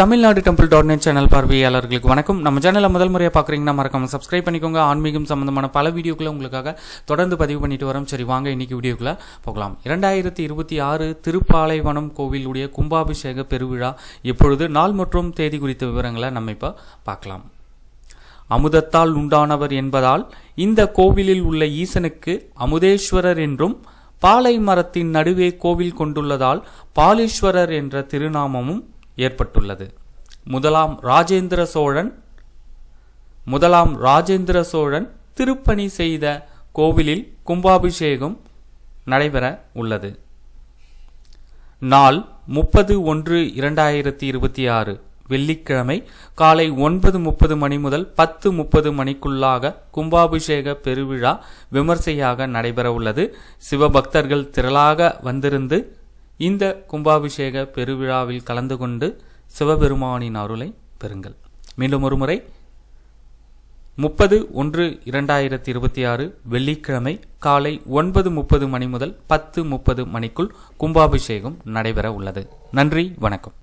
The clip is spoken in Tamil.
Tamil Nadu temple dot net channel பார்வையாளர்களுக்கு வணக்கம். நம்ம சேனலை முதல் முறையாக பார்க்குறீங்கன்னா மறக்காம சப்ஸ்கிரைப் பண்ணிக்கோங்க. ஆன்மீகம் சம்பந்தமான பல வீடியோக்களை உங்களுக்காக தொடர்ந்து பதிவு பண்ணிட்டு வரோம். சரி வாங்க இன்னைக்கு வீடியோக்குள்ள போகலாம். இரண்டாயிரத்தி இருபத்தி ஆறு திருப்பாலைவனம் கோவிலுடைய கும்பாபிஷேக பெருவிழா எப்பொழுது நாள் மற்றும் தேதி குறித்த விவரங்களை நம்ம இப்போ பார்க்கலாம். அமுதத்தால் உண்டானவர் என்பதால் இந்த கோவிலில் உள்ள ஈசனுக்கு அமுதேஸ்வரர் என்றும் பாலை மரத்தின் நடுவே கோவில் கொண்டுள்ளதால் பாலீஸ்வரர் என்ற திருநாமமும் ஏற்பட்டுள்ளது. முதலாம் ராஜேந்திர சோழன் முதலாம் ராஜேந்திர சோழன் திருப்பணி செய்த கோவிலில் கும்பாபிஷேகம் நடைபெற உள்ளது. நாள் முப்பது ஒன்று இரண்டாயிரத்தி இருபத்தி ஆறு வெள்ளிக்கிழமை காலை ஒன்பது முப்பது மணி முதல் பத்து முப்பது மணிக்குள்ளாக கும்பாபிஷேக பெருவிழா விமர்சையாக நடைபெறவுள்ளது சிவபக்தர்கள் திரளாக வந்திருந்து இந்த கும்பாபிஷேக பெருவிழாவில் கலந்து கொண்டு சிவபெருமானின் அருளை பெறுங்கள். மீண்டும் ஒருமுறை. முப்பது ஒன்று இரண்டாயிரத்தி இருபத்தி ஆறு வெள்ளிக்கிழமை காலை ஒன்பது முப்பது மணி முதல் பத்து முப்பது மணிக்குள் கும்பாபிஷேகம் நடைபெற உள்ளது. நன்றி வணக்கம்.